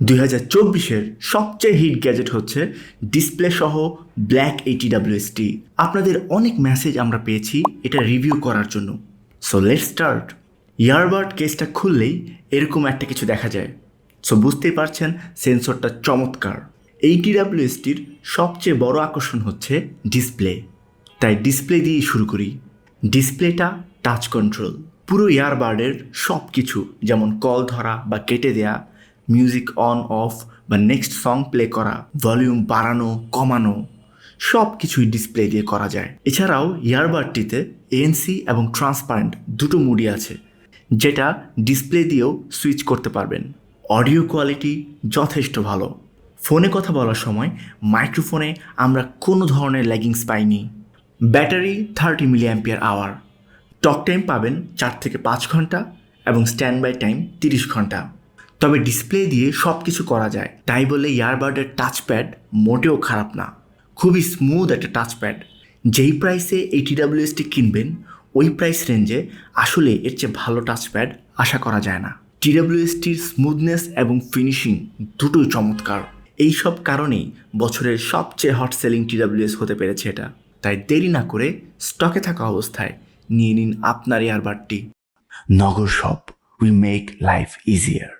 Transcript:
দুই হাজার চব্বিশের সবচেয়ে হিট গ্যাজেট হচ্ছে ডিসপ্লে সহ ব্ল্যাক এইটি ডাব্লিউএসটি আপনাদের অনেক মেসেজ আমরা পেয়েছি এটা রিভিউ করার জন্য। সো লেট স্টার্ট ইয়ারবাড কেসটা খুললেই এরকম একটা কিছু দেখা যায়। সো বুঝতেই পারছেন সেন্সরটা চমৎকার। এইটি ডাব্লিউএসটির সবচেয়ে বড় আকর্ষণ হচ্ছে ডিসপ্লে তাই ডিসপ্লে দিয়েই শুরু করি। ডিসপ্লেটা টাচ কন্ট্রোল পুরো ইয়ারবাডের সব কিছু যেমন কল ধরা বা কেটে দেয়া মিউজিক অন অফ বা নেক্সট সং প্লে করা ভলিউম বাড়ানো, কমানো সব কিছুই ডিসপ্লে দিয়ে করা যায়। এছাড়াও ইয়ারবাডটিতে এএনসি এবং ট্রান্সপারেন্ট দুটো মুডি আছে, যেটা ডিসপ্লে দিয়েও সুইচ করতে পারবেন। অডিও কোয়ালিটি যথেষ্ট ভালো। ফোনে কথা বলার সময় মাইক্রোফোনে আমরা কোনো ধরনের ল্যাগিংস পাইনি। Battery thirty milliampere hour talk time পাবেন চার থেকে পাঁচ ঘণ্টা এবং স্ট্যান্ড বাই টাইম তিরিশ ঘণ্টা। তবে ডিসপ্লে দিয়ে সব কিছু করা যায়। তাই বলে ইয়ারবাডের টাচপ্যাড মোটেও খারাপ না। খুবই স্মুথ একটা টাচপ্যাড যেই প্রাইসে এই টিডাব্লিউএসটি কিনবেন, ওই প্রাইস রেঞ্জে আসলে এর চেয়ে ভালো টাচপ্যাড আশা করা যায় না। টিডাব্লিউএসটির স্মুথনেস এবং ফিনিশিং দুটোই চমৎকার। এই সব কারণেই বছরের সবচেয়ে হট সেলিং টিডাব্লিউএস হতে পেরেছে এটা। তাই দেরি না করে স্টকে থাকা অবস্থায় নিয়ে নিন আপনার ইয়ারবাডটি Nagar shop we make life easier